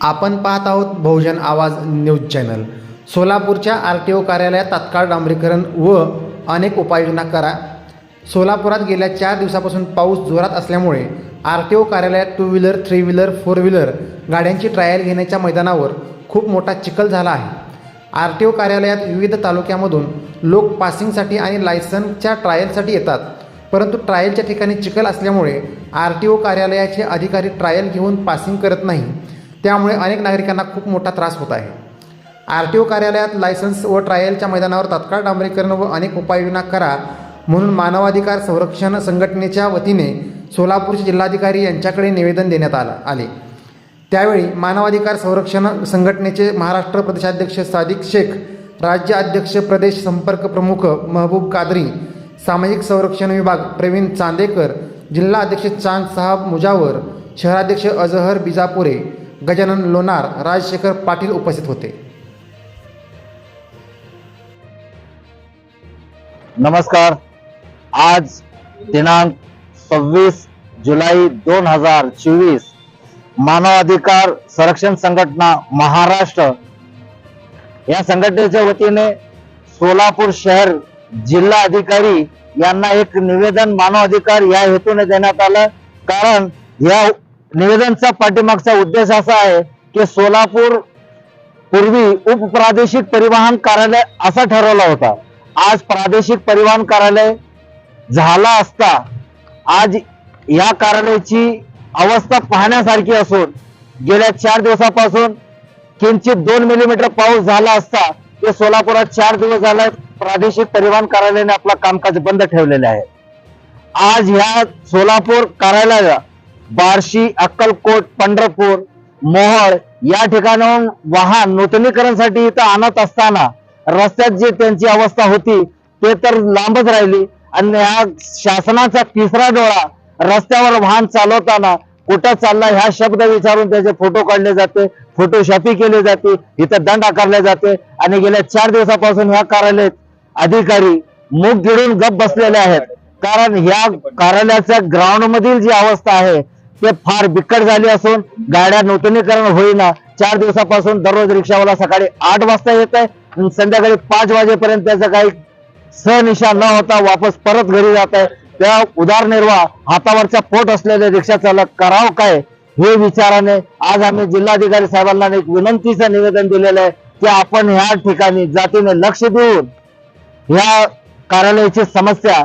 आपण पाहत आहोत बहुजन आवाज न्यूज चॅनल. सोलापूरच्या आर टी ओ कार्यालयात तात्काळ डांबरीकरण व अनेक उपाययोजना करा. सोलापुरात गेल्या चार दिवसापासून पाऊस जोरात असल्यामुळे आर टी ओ कार्यालयात two wheeler three wheeler four wheeler गाड्यांची ट्रायल घेण्याच्या मैदानावर खूप मोठा चिखल झाला आहे. आर टी ओ कार्यालयात विविध तालुक्यामधून लोक पासिंगसाठी आणि लायसन्सच्या ट्रायलसाठी येतात. परंतु ट्रायलच्या ठिकाणी चिखल असल्यामुळे आर टी ओ कार्यालयाचे अधिकारी ट्रायल घेऊन पासिंग करत नाही. त्यामुळे अनेक नागरिकांना खूप मोठा त्रास होत आहे. आर टी ओ कार्यालयात लायसन्स व ट्रायलच्या मैदानावर तात्काळ डांबरीकरण व अनेक उपाययोजना करा म्हणून मानवाधिकार संरक्षण संघटनेच्या वतीने सोलापूरचे जिल्हाधिकारी यांच्याकडे निवेदन देण्यात आलं आले. त्यावेळी मानवाधिकार संरक्षण संघटनेचे महाराष्ट्र प्रदेशाध्यक्ष सादिक शेख राज्य अध्यक्ष प्रदेश संपर्क प्रमुख महबूब कादरी सामाजिक संरक्षण विभाग प्रवीण चांदेकर जिल्हा अध्यक्ष चांद साहब मुजावर शहराध्यक्ष अजहर बिजापुरे गजानन लोणार राजशेखर पाटील उपस्थित होते. नमस्कार. आज दिनांक सव्वीस जुलै दोन हजार चोवीस मानवाधिकार संरक्षण संघटना महाराष्ट्र या संघटनेच्या वतीने सोलापूर शहर जिल्हा अधिकारी यांना एक निवेदन मानवाधिकार या हेतूने देण्यात आलं. कारण या निवेदनचा पाठीमागचा उद्देश असा आहे की सोलापूर पूर्वी उपप्रादेशिक परिवहन कार्यालय असा ठरवला होता. आज प्रादेशिक परिवहन कार्यालय झाला असता आज या कार्यालयाची अवस्था पाहण्यासारखी असून गेल्या चार दिवसापासून किंचित दोन मिलीमीटर पाऊस झाला असता ते सोलापुरात चार दिवस झाला प्रादेशिक परिवहन कार्यालयाने आपला कामकाज बंद ठेवलेले आहे. आज ह्या सोलापूर कार्यालयाला बार्शी अक्कलकोट पंढरपूर मोहळ या ठिकाणाहून वाहन नूतनीकरणसाठी इथं आणत असताना रस्त्यात जी त्यांची अवस्था होती ते तर लांबच राहिली. आणि ह्या शासनाचा तिसरा डोळा रस्त्यावर वाहन चालवताना कुठं चालला ह्या शब्द विचारून त्याचे फोटो काढले जाते फोटोशॉपी केली जाते इथं दंड आकारले जाते. आणि गेल्या चार दिवसापासून ह्या कार्यालयात अधिकारी मुख गिळून गप बसलेले आहेत. कारण ह्या कार्यालयाच्या ग्राउंड मधील जी अवस्था आहे ते फार बिकट झाली असून गाड्या नूतनीकरण होईना. चार दिवसापासून दररोज रिक्षावाला सकाळी आठ वाजता येत आहे संध्याकाळी पाच वाजेपर्यंत त्याचा काही सनिशा न होता वापस परत घरी जात आहे. त्या उदारनिर्वाह हातावरचा पोट असलेले रिक्षा चालक करावं काय हे विचाराने आज आम्ही जिल्हाधिकारी साहेबांना एक विनंतीचं निवेदन दिलेलं आहे की आपण ह्या ठिकाणी जातीने लक्ष देऊन ह्या कार्यालयाची समस्या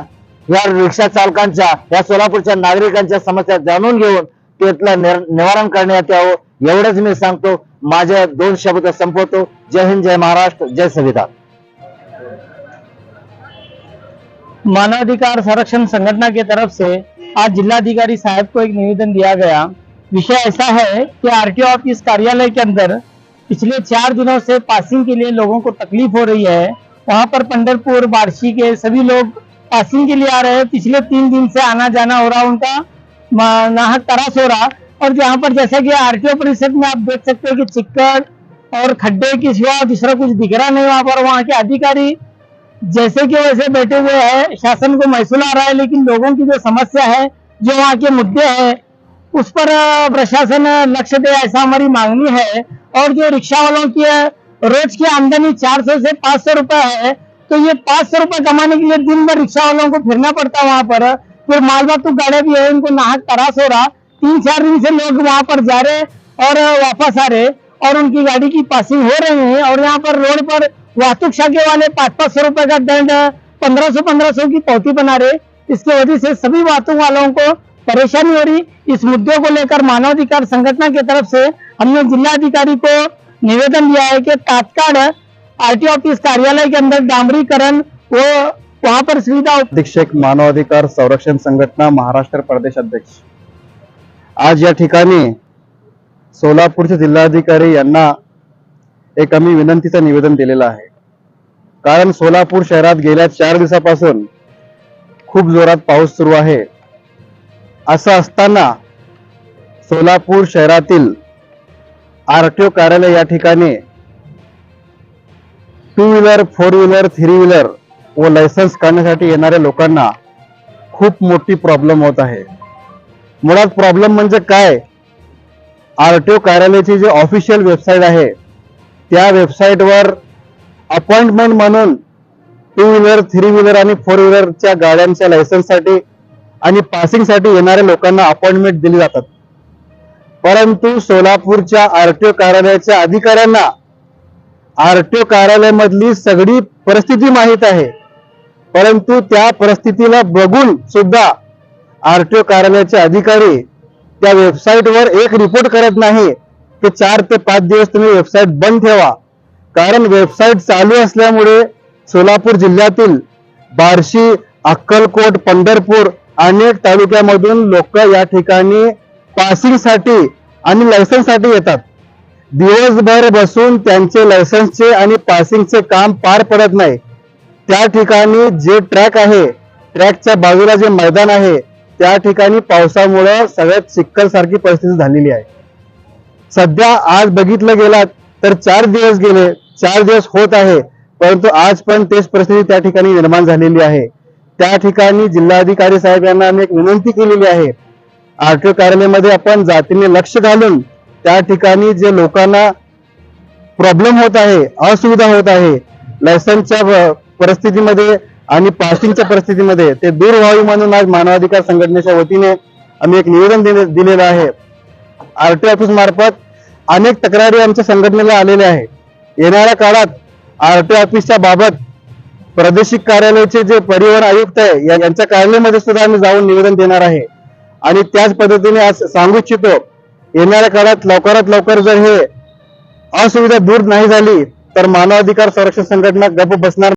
या रिक्षा चालकांच्या, या सोलापूरच्या नागरिकांच्या समस्या त्यातलं निवारण करण्यात यावं दोन शब्द संपवतो. जय हिंद, जय महाराष्ट्र, जय संविधान. मानवाधिकार संरक्षण संगठना के तरफ़ से आज जिलाधिकारी साहब को एक निवेदन दिया गया। विषय ऐसा है कि आरटीओ ऑफ़िस कार्यालय के अंदर पिछले चार दिनों से पासिंग के लिए लोगों को तकलीफ़ हो रही है। वहाँ पर पंडरपुर बार्शी के सभी लोग पासिंग के लिए आ रहे हैं। पिछले तीन दिन से आना जाना हो रहा उनका नाहक तरास हो रहा। और जहाँ पर जैसा कि आरटीओ परिषद में आप देख सकते हैं कि चिक्कड़ और खड्डे के सिवा दूसरा कुछ दिख रहा नहीं वहाँ पर। वहाँ के अधिकारी जैसे कि वैसे बैठे हुए हैं। शासन को महसूल आ रहा है, लेकिन लोगों की जो समस्या है, जो वहाँ के मुद्दे हैं, उस पर प्रशासन लक्ष्य दे ऐसा हमारी मांगनी है। और जो रिक्शा वालों की रोज की आमदनी 400 से 500 रुपए है तो ये 500 रुपए कमाने के लिए दिन भर रिक्शा वालों को फिरना पड़ता वहाँ पर। फिर माल वाहतूक गाड़ियाँ भी है, इनको नाहक तरास हो रहा। तीन चार दिन से लोग वहाँ पर जा रहे और वापस आ रहे और उनकी गाड़ी की पासिंग हो रही है और यहाँ पर रोड पर वाहतूक शाखे वाले पाँच पाँच सौ रुपए का दंड, पंद्रह सौ पंद्रह सौ की पौती बना रहे। इसके वजह से सभी वाहतूक वालों को परेशानी हो रही। इस मुद्दे को लेकर मानवाधिकार संगठन की तरफ़ से हमने जिला अधिकारी को निवेदन दिया है कि तात्काल आरटी ऑफिस कार्यालय के अंदर डामरीकरण वो वहां पर सुविधा अधीक्षक मानवाधिकार संरक्षण संघटना महाराष्ट्र प्रदेश अध्यक्ष। आज या ठिकाणी सोलापूरचे जिल्हाधिकारी यांना एक आम्ही विनंतीचं निवेदन दिलेलं आहे. कारण सोलापूर शहरात गेल्या चार दिवसापासून खूप जोरात पाऊस सुरू आहे. असं असताना सोलापूर शहरातील आरटीओ कार्यालय या ठिकाणी two wheeler four wheeler three wheeler व लायसन्स काढण्यासाठी येणाऱ्या लोकांना खूप मोठी प्रॉब्लेम होत आहे. मुळात प्रॉब्लेम म्हणजे काय? आर टी ओ कार्यालयाची जी ऑफिशियल वेबसाईट आहे त्या वेबसाईटवर अपॉइंटमेंट म्हणून टू व्हीलर थ्री व्हीलर आणि फोर व्हीलरच्या गाड्यांच्या लायसन्ससाठी आणि पासिंगसाठी येणाऱ्या लोकांना अपॉइंटमेंट दिली जातात. परंतु सोलापूरच्या आर टी ओ कार्यालयाच्या अधिकाऱ्यांना आरटीओ कार्यालयामधली सगळी परिस्थिती माहीत आहे. परंतु त्या परिस्थितीला बघून सुद्धा आरटीओ कार्यालयाचे अधिकारी त्या वेबसाईटवर एक रिपोर्ट करत नाही की चार ते पाच दिवस तुम्ही वेबसाईट बंद ठेवा. कारण वेबसाईट चालू असल्यामुळे सोलापूर जिल्ह्यातील बार्शी अक्कलकोट पंढरपूर अनेक तालुक्यामधून लोक या ठिकाणी पासिंगसाठी आणि लायसन्ससाठी येतात. दिवसभर बसून त्यांचे लायसन्सचे आणि पासिंगचे काम पार पडत नाही. त्या ठिकाणी जे ट्रॅक आहे ट्रॅकच्या बाजूला जे मैदान आहे त्या ठिकाणी पावसामुळं सगळ्यात चिक्कल सारखी परिस्थिती झालेली आहे. सध्या आज बघितलं गेलात तर चार दिवस गेले चार दिवस होत आहे परंतु आज पण तेच परिस्थिती त्या ठिकाणी निर्माण झालेली आहे. त्या ठिकाणी जिल्हाधिकारी साहेब यांना आम्ही एक विनंती केलेली आहे. आरटीओ कार्यालयामध्ये आपण जातीने लक्ष घालून त्या ठिकाणी जे लोकांना प्रॉब्लेम होत आहे असुविधा होत आहे लायसन्सच्या परिस्थितीमध्ये आणि पासिंगच्या परिस्थितीमध्ये ते दूर व्हावी म्हणून आज मानवाधिकार संघटनेच्या वतीने आम्ही एक निवेदन दिले- दिलेलं आहे. आरटी ऑफिस मार्फत अनेक तक्रारी आमच्या संघटनेला आलेल्या आहे येणाऱ्या काळात आरटी ऑफिसच्या बाबत प्रादेशिक कार्यालयाचे जे परिवहन आयुक्त आहे यांच्या कार्यालयामध्ये सुद्धा आम्ही जाऊन निवेदन देणार आहे. आणि त्याच पद्धतीने आज सांगू इच्छितो येणाऱ्या काळात लवकरात लवकर जर हे असुविधा दूर नाही झाली तर मानवाधिकार संरक्षण संघटना गप्प बसणार